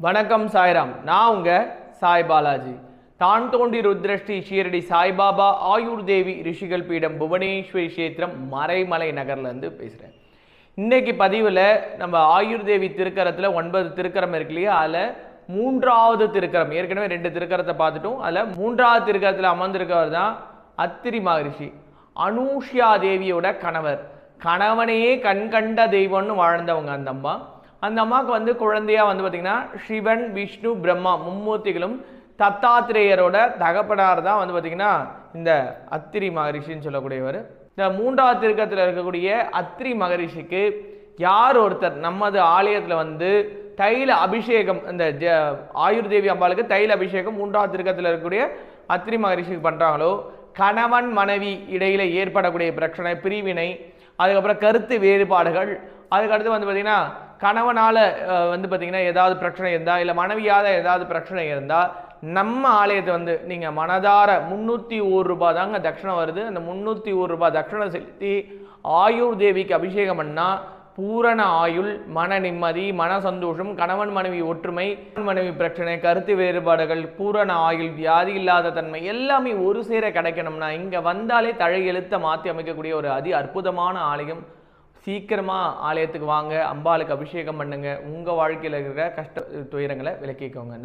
வணக்கம் சாய்ராம். நான் உங்க சாய் பாலாஜி. தான் தோண்டி ருத்ரஷ்டி ஷீரடி சாய்பாபா ஆயுர் தேவி ரிஷிகள் பீடம் புவனேஸ்வரி கஷேத்திரம் மறைமலை நகர்லேருந்து பேசுகிறேன் இன்றைக்கி பதிவில் நம்ம ஆயுர் தேவி திருக்கரத்தில் ஒன்பது திருக்கரம் இருக்கு இல்லையா? அதில் மூன்றாவது திருக்கரம் ஏற்கனவே ரெண்டு திருக்கரத்தை பார்த்துட்டோம். அதில் மூன்றாவது திருக்கரத்தில் அமர்ந்திருக்கவர் தான் அத்திரி மகரிஷி அனூஷ்யா தேவியோட கணவர். கணவனையே கண்கண்ட தெய்வம்னு வாழ்ந்தவங்க அந்த அம்மா. அந்த அம்மாவுக்கு வந்து குழந்தையா வந்து பார்த்திங்கன்னா சிவன் விஷ்ணு பிரம்மா மும்மூர்த்திகளும் தத்தாத்திரேயரோட தகப்பனார் தான் வந்து பார்த்தீங்கன்னா இந்த அத்திரி மகரிஷின்னு சொல்லக்கூடியவர். இந்த மூன்றாவது திருக்கத்தில் இருக்கக்கூடிய அத்திரி மகரிஷிக்கு யார் ஒருத்தர் நமது ஆலயத்தில் வந்து தைல அபிஷேகம் இந்த ஜ ஆயுர்தேவி அம்பாளுக்கு தைல அபிஷேகம் மூன்றாவது திருக்கத்தில் இருக்கக்கூடிய அத்திரி மகரிஷிக்கு பண்ணுறாங்களோ கணவன் மனைவி இடையில் ஏற்படக்கூடிய பிரச்சனை பிரிவினை அதுக்கப்புறம் கருத்து வேறுபாடுகள் அதுக்கடுத்து வந்து பார்த்திங்கன்னா கணவனால் வந்து பார்த்தீங்கன்னா ஏதாவது பிரச்சனை இருந்தால் இல்லை மனைவியால் ஏதாவது பிரச்சனை இருந்தால் நம்ம ஆலயத்தை வந்து நீங்கள் மனதார முந்நூற்றி ஒரு ரூபா தாங்க தட்சிணம் வருது. அந்த முந்நூற்றி ஒரு ரூபா தட்சிணம் செலுத்தி ஆயுர் தேவிக்கு அபிஷேகம் பண்ணால் பூரண ஆயுள் மன நிம்மதி மன சந்தோஷம் கணவன் மனைவி ஒற்றுமை மனைவி பிரச்சனை கருத்து வேறுபாடுகள் பூரண ஆயுள் வியாதி இல்லாத தன்மை எல்லாமே ஒரு சேர கிடைக்கணும்னா இங்கே வந்தாலே தழையெழுத்த மாற்றி அமைக்கக்கூடிய ஒரு அதி அற்புதமான ஆலயம் சீக்கிரமாக ஆலயத்துக்கு வாங்க அம்பாளுக்கு அபிஷேகம் பண்ணுங்கள் உங்கள் வாழ்க்கையில் இருக்கிற கஷ்ட துயரங்களை விலக்கிக்கோங்க.